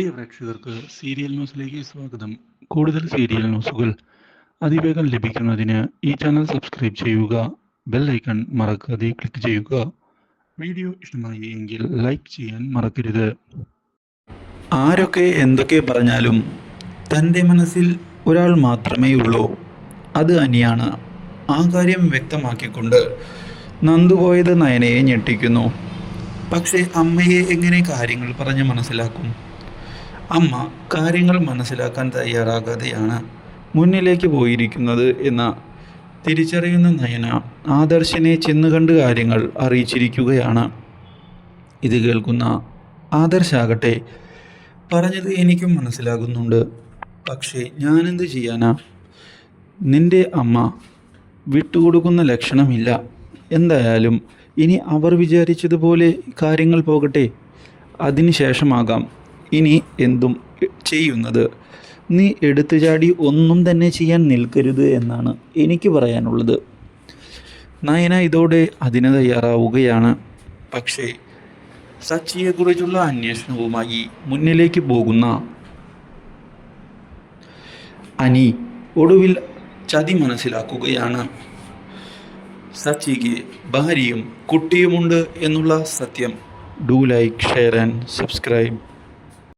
പ്രിയ പ്രേക്ഷകർക്ക് സീരിയൽ ന്യൂസിലേക്ക് സ്വാഗതം. കൂടുതൽ സീരിയൽ ന്യൂസുകൾ അതിവേഗം ലഭിക്കുന്നതിന് ഈ ചാനൽ സബ്സ്ക്രൈബ് ചെയ്യുക ബെൽ ഐക്കൺ മറക്കാതെ ക്ലിക്ക് ചെയ്യുക. വീഡിയോ ഇഷ്ടമായി എങ്കിൽ ലൈക്ക് ചെയ്യാൻ മറക്കരുത്. ആരൊക്കെ എന്തൊക്കെ പറഞ്ഞാലും തന്റെ മനസ്സിൽ ഒരാൾ മാത്രമേ ഉള്ളൂ. അത് അനിയാണ്. ആ കാര്യം വ്യക്തമാക്കിക്കൊണ്ട് നന്ദുപോയത് നയനയെ ഞെട്ടിക്കുന്നു. പക്ഷേ അമ്മയെ എങ്ങനെ കാര്യങ്ങൾ പറഞ്ഞ് മനസ്സിലാക്കും? അമ്മ കാര്യങ്ങൾ മനസ്സിലാക്കാൻ തയ്യാറാകാതെയാണ് മുന്നിലേക്ക് പോയിരിക്കുന്നത് എന്ന തിരിച്ചറിയുന്ന നയന ആദർശിനെ ചെന്ന് കണ്ട് കാര്യങ്ങൾ അറിയിച്ചിരിക്കുകയാണ്. ഇത് കേൾക്കുന്ന ആദർശാകട്ടെ പറഞ്ഞത് എനിക്കും മനസ്സിലാകുന്നുണ്ട്. പക്ഷേ ഞാനെന്ത് ചെയ്യാനാ? നിന്റെ അമ്മ വിട്ടുകൊടുക്കുന്ന ലക്ഷണമില്ല. എന്തായാലും ഇനി അവർ വിചാരിച്ചതുപോലെ കാര്യങ്ങൾ പോകട്ടെ. അതിനുശേഷമാകാം ഇനി എന്തും ചെയ്യുന്നത്. നീ എടുത്തു ചാടി ഒന്നും തന്നെ ചെയ്യാൻ നിൽക്കരുത് എന്നാണ് എനിക്ക് പറയാനുള്ളത്. നയന ഇതോടെ അതിന് തയ്യാറാവുകയാണ്. പക്ഷേ സച്ചിയെക്കുറിച്ചുള്ള അന്വേഷണവുമായി മുന്നിലേക്ക് പോകുന്ന അനി ഒടുവിൽ ചതി മനസ്സിലാക്കുകയാണ്. സച്ചിക്ക് ഭാര്യയും കുട്ടിയുമുണ്ട് എന്നുള്ള സത്യം. Do like share and subscribe.